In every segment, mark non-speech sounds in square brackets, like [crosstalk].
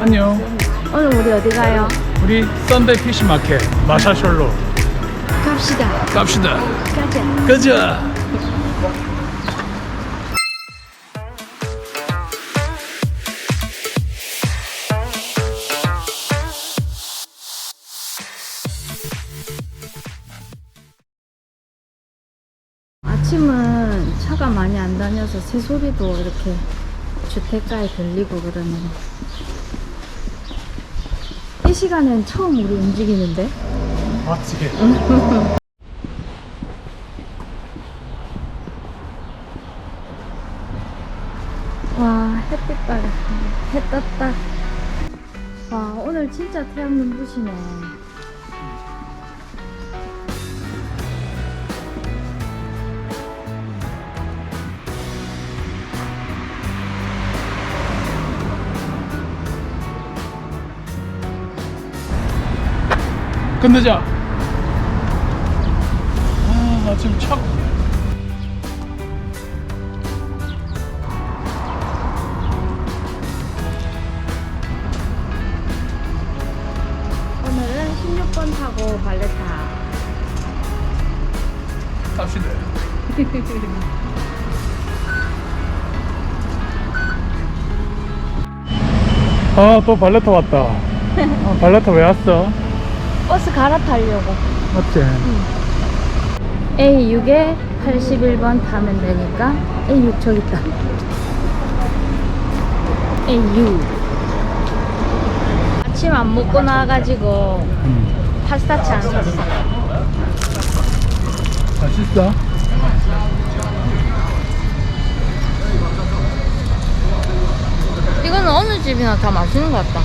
안녕. 오늘 우리 어디 가요? 우리 썬데이 피시 마켓 마샤셜로 갑시다. 갑시다. 가자. 가자. 아침은 차가 많이 안 다녀서 새소리도 이렇게 주택가에 들리고 그러네요. 이 시간엔 처음 우리 움직이는데? 맞지? [laughs] 와, 햇빛 봐라. 해 떴다. 와, 오늘 진짜 태양 눈부시네. 끝내자. 아, 아침 차고. 오늘은 16번 타고 발레타. 갑시다. [laughs] 아, 또 발레타 왔다. 아, 발레타 왜 왔어? 버스 갈아타려고. 맞지? A6에 81번 타면 되니까 A6 저기 있다. A6. 아침 안 먹고 나와가지고 응. 파스타치 안 샀어. 맛있어? 이거는 어느 집이나 다 맛있는 것 같다.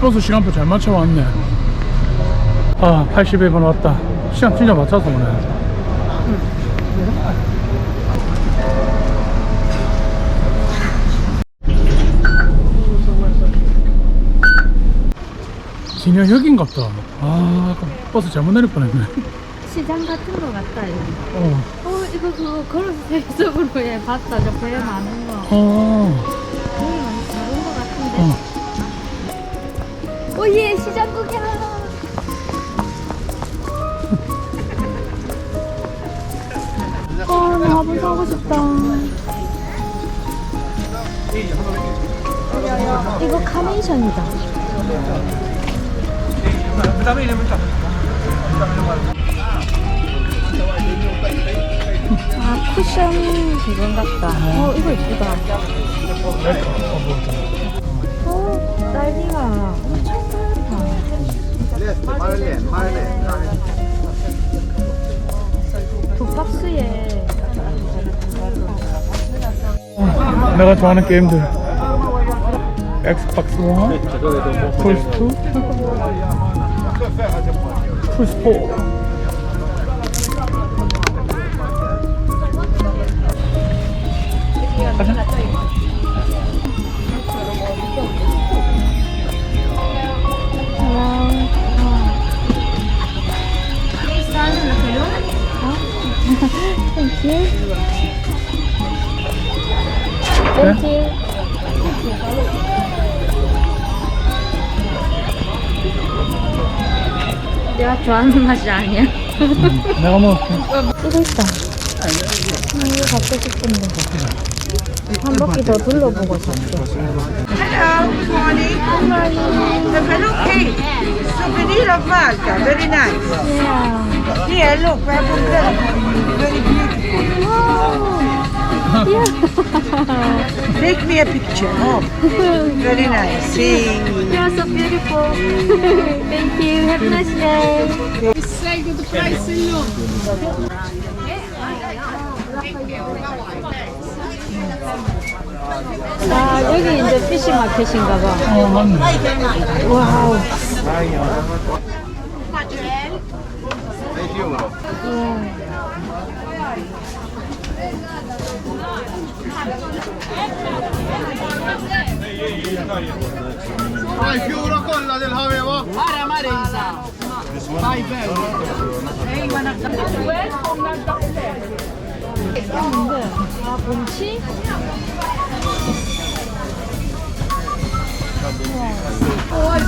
버스 시간표 잘 맞춰 왔네. 아, 81번 왔다. 시간 진짜 맞춰서 오네. 진영 여긴갑다. 아, 아까 버스 잘못 내릴 뻔했네. 시장 같은 거 같다, 여기. 어, 어, 이거 그거 걸어서 대적으로 해. 봤다. 저배 많은 거. 어, 되게 많이 다른 거 같은데. 어. 오예, 시장 구경! 어, 나 화분 사고 싶다. 이거 카네이션이다. 아, 쿠션 그건 같다. 어, 이거 이쁘다. 어, 딸기가 두 박스에 내가 좋아하는 게임들. 엑스박스 1, 플스 2, 플스 4. Thank you. 내가 좋아하는 맛이 아니야. 내가 뭐 이거 있다. 아, 이거 갖고 싶은데. 한 바퀴 더 둘러보고 살게. Hello, good morning. Good morning. The hello cake. Souvenir of Malta. Very nice. Yeah. Here, look, we have umbrella. Very beautiful. Yeah. Take me a picture. Oh, very nice. See. You are so beautiful. [laughs] Thank you. Have a nice day. 아, 여기 이제 피시 마켓인가 봐. 어, 맞네. 와우. Vai una colla del Haveva. 있는데 아 곰치? 와.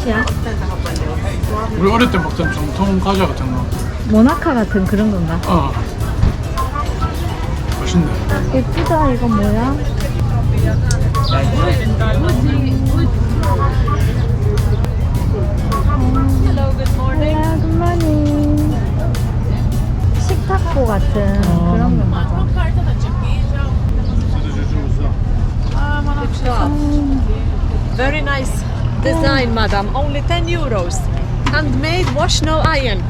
맛이야? 우리 어릴 때 먹던 정통 과자 같은 거. 모나카 같은 그런 건가? 어. 맛있네. 예쁘다 이거 뭐야? Hello, good morning. 식탁보 같은 어. 그런 건가 봐. Very nice design, madam. Only 10 euros. Handmade, wash, no iron.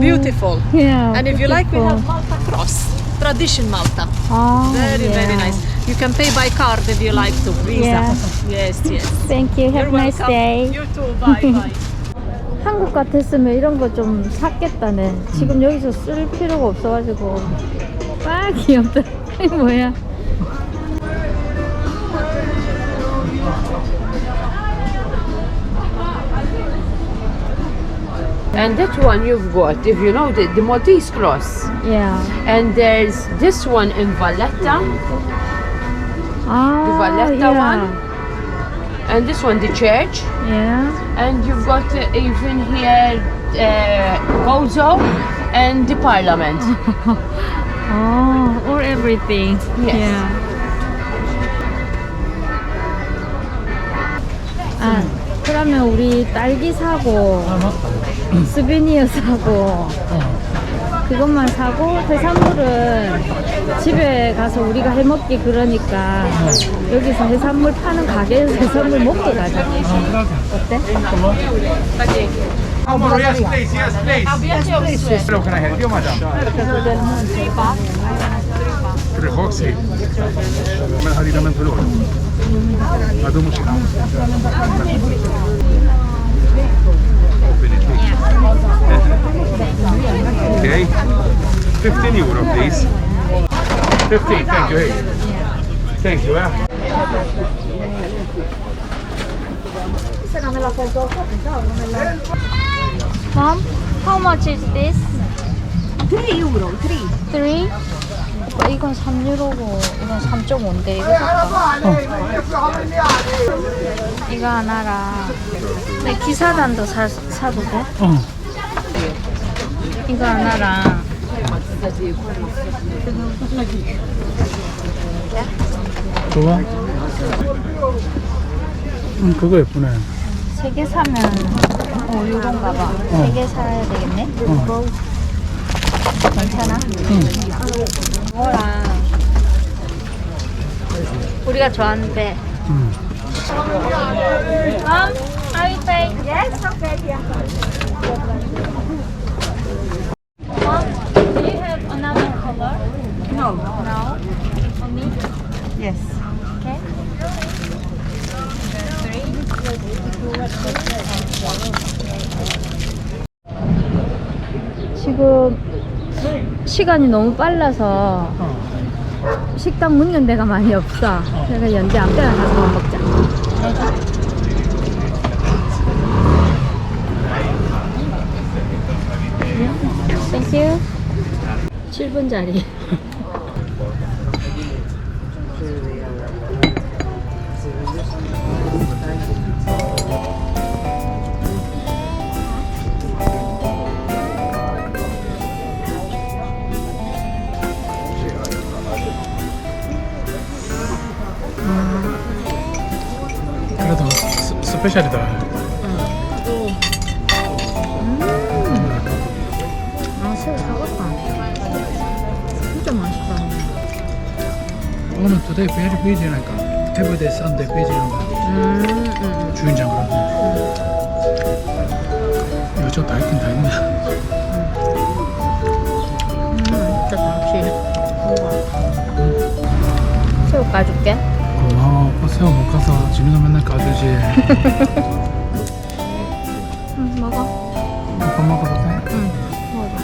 Beautiful. Yeah. And if you like, we beautiful. have Malta Cross. Tradition Malta. Oh, Very, very yeah. nice. You can pay by card if you like to. Visa. Yeah. Yes, yes. Thank you. Have You're a nice welcome. day. You too. Bye, bye. [laughs] 한국 같았으면 이런 거 좀 샀겠다네. 지금 여기서 쓸 필요가 없어가지고. 아 귀엽다. [laughs] 이거 뭐야? And that one you've got, if you know the, the Maltese cross. Yeah. And there's this one in Valletta, 아, The Valletta yeah. one? and this one the church. Yeah. And you've got uh, even here uh, Gozo and the parliament. [laughs] Oh, or everything. Yes. Yeah. 아, 그러면 우리 딸기 사고 아, 맞다. 스비니어 사고 어. 그것만 사고 해산물은 집에 가서 우리가 해먹기 그러니까 여기서 해산물 파는 가게에서 해산물 먹고 가자. 아, 그러게. 어때? Come on, yes, please, yes, please. Hello, can I help you, madam? Three bucks, sì. Come la dita mente loro. La tua musica. Open it. Okay. 15 euro, please. 15, thank you. Hey. Thank you, eh? Mom, how much is this? 3 euro. 3. 3? 오빠 이건 3유로고 이건 3.5인데 이거 살까? 이거 하나랑 내 기사단도 사, 사도 돼? 어. 이거 하나랑 좋아? 응, 그거 예쁘네. 세 개 사면 5유로인가 봐. 세 개 사야 되겠네? 어. 괜찮아? 응. 이거랑 우리가 좋아하는 배. 응. Mom, are you paying? Yes, okay, yeah. Mom, do you have another color? No. No? Only? Yes. Okay. 지금 시간이 너무 빨라서 어. 식당 문연 데가 많이 없어. 그래서 연대 앞에나 가서 먹자. 땡큐. 7분 자리. [laughs] 스, 스페셜이다. 아, 새우 사갔다. 진짜 맛있다. 오늘 today very busy니까 every day Sunday busy는 거야. 음, 주인장 그러고. 이거 저다 있긴 다. 음, 당신. 새우 까줄게. 새우 못 가서 집에서 맨날 까주지. 응, 먹어. 밥 먹어도 돼? 응, 먹어.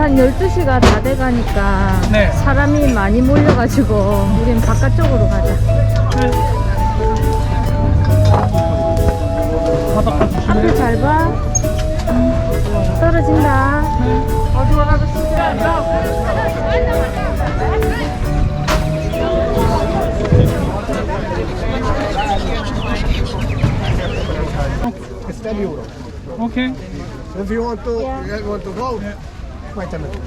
한 12시가 다 돼가니까 네. 사람이 많이 몰려가지고 우린 바깥쪽으로 가자. 네. 조심해. 잘 봐. 떨어진다. 오케이. If you want to, you want to go, wait a minute.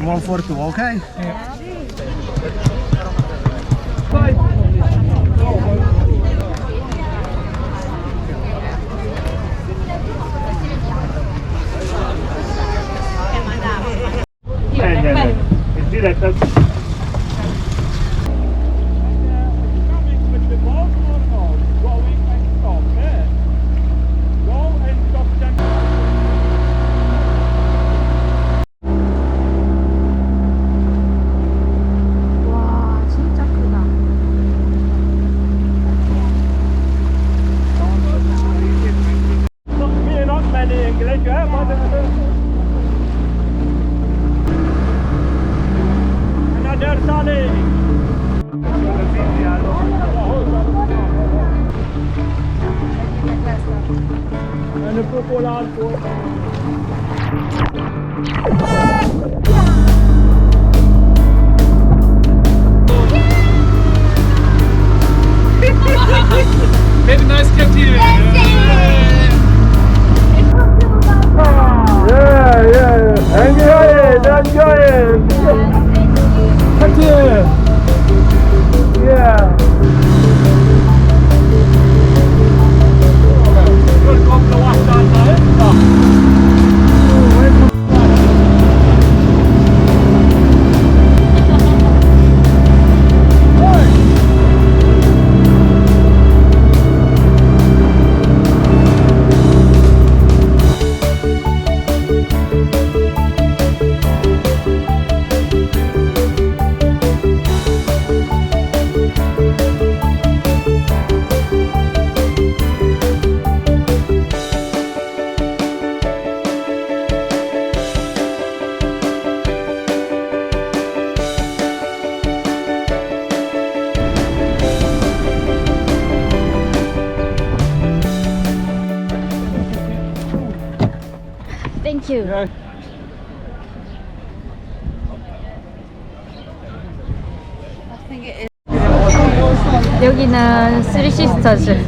One for two, okay? 와, gerekiyor. He? Malzeme 여기는 쓰리 시스터즈.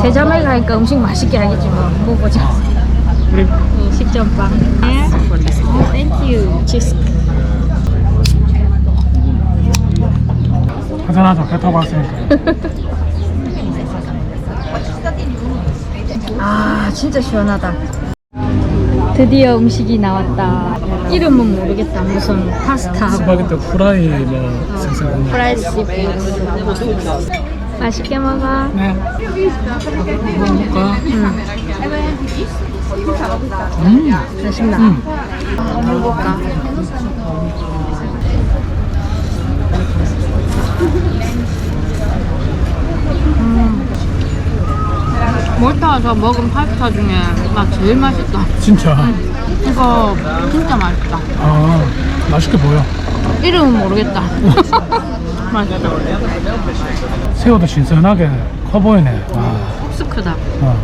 세 자매 가니까 음식 맛있게 하겠지 뭐. 먹어보자. 우리 이 식전빵. 땡큐. 치즈. 한잔하자. 배 타고 왔으니까. [laughs] 아 진짜 시원하다 드디어 음식이 나왔다 이름은 모르겠다 무슨 파스타 스파게티 후라이 뭐 생선. 시푸드 맛있게 먹어 네. 먹어볼까? 음 맛있나? 음. 아, 먹어볼까? 몰타에서 먹은 파스타 중에 나 제일 맛있다. 진짜. 이거 진짜 맛있다. 아 맛있게 보여. 이름은 모르겠다. [laughs] 새우도 신선하게 커 보이네. 와. 흡수 크다. 어.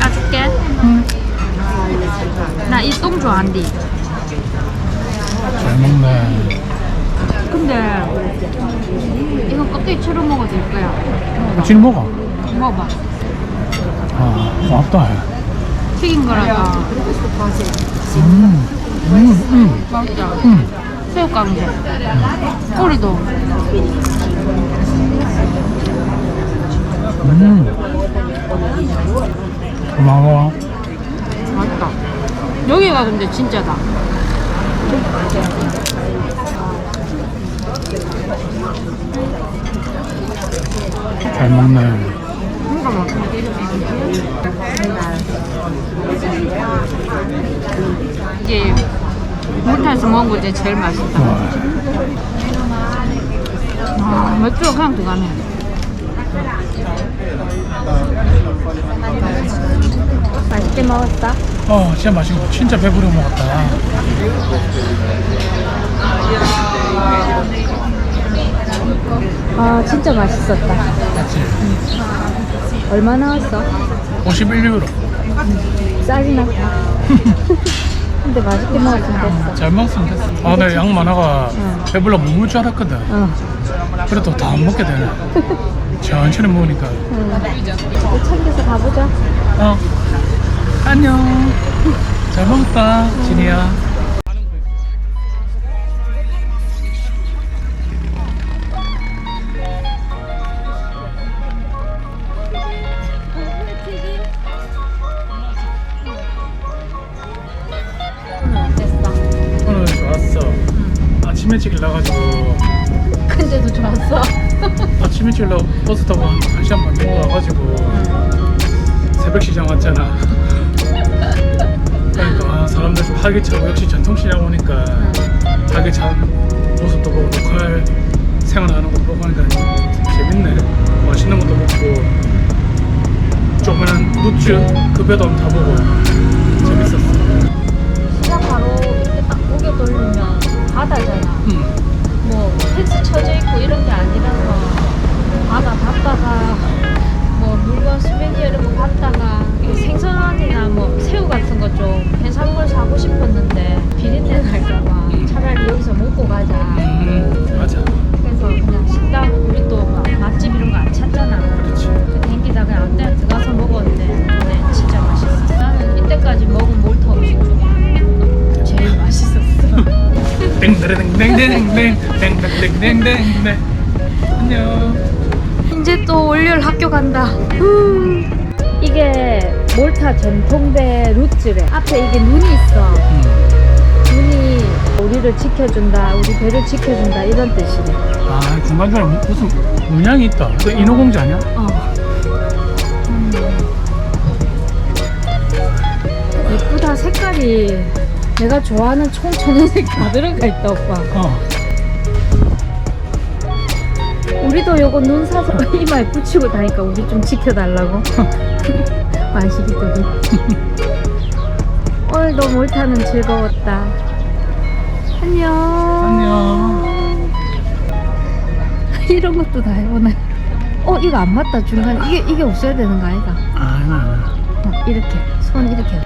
까줄게. 나 이 똥 좋아한디. 잘 먹네. 근데 이거 껍데기 채로 먹어도 될 거야. 지금 먹어. 먹어봐. 아 고맙다. 해. 튀긴 거라서 음. 음. 음. 맛있다. 음. 새우깡제. 꼬리도. 음. 고마워. 맛있다. 여기가 근데 진짜다. 잘 먹네. 진짜 맛있다. 몰타에서 먹은 거 이제 제일 맛있다. 아, 맥주가 그냥 들어가네. 맛있게 먹었어? 어 진짜 맛있고 진짜 배부르게 먹었다 아 진짜 맛있었다. 맞지? 얼마 나왔어? 51유로 쌀이 나. 근데 맛있게 먹었으면 됐어. 잘 먹었으면 됐어. 아 내가 양 많아가 배불러 못 먹을 줄 알았거든. 어. 그래도 다 안 먹게 되네. 천천히 먹으니까. 또 챙겨서 가보자. 어. 안녕. 잘 먹었다 진이야 일찍 일어나가지고. 근데도 좋았어. 아침 일찍 일어 버스 타고 한 1시간 반 정도 와가지고 새벽 시장 왔잖아. 그러니까 아, 사람들 좀 활기차고 역시 전통시장 오니까 활기찬 모습도 보고 로컬 생활하는 것도 보고 하니까 재밌네. 맛있는 것도 먹고 조그만한 누츠 그 배도 한번 타보고 재밌었어. 시장 바로 이렇게 딱 고개 돌리면 바다잖아. 음. 뭐 펜스 쳐져 있고 이런 게 아니라서 바다 봤다가 뭐 물건 스베니어 이런 이 생선이나 뭐 새우 같은 거 좀 해산물 사고 싶었는데 땡땡땡땡땡 안녕 이제 또 월요일 학교 간다. 후. 이게 몰타 전통배 루츠래. 앞에 이게 눈이 있어. 음. 눈이 우리를 지켜준다, 우리 배를 지켜준다 이런 뜻이래. 아 중간중간에 무슨 문양이 있다 그 인어공주 아니야? 어. 음. 예쁘다 색깔이. 내가 좋아하는 총천연색 다 들어가 있다 오빠. 어 우리도 요거 눈 사서 [laughs] 이마에 붙이고 다니까 우리 좀 지켜달라고. [laughs] 만식이들이. [laughs] 오늘도 몰타는 즐거웠다. 안녕. 안녕 이런 것도 다 해보네. 어, 이거 안 맞다, 중간에. 이게, 이게 없어야 되는 거 아이가? 아 아니야 어, 이렇게. 손 이렇게.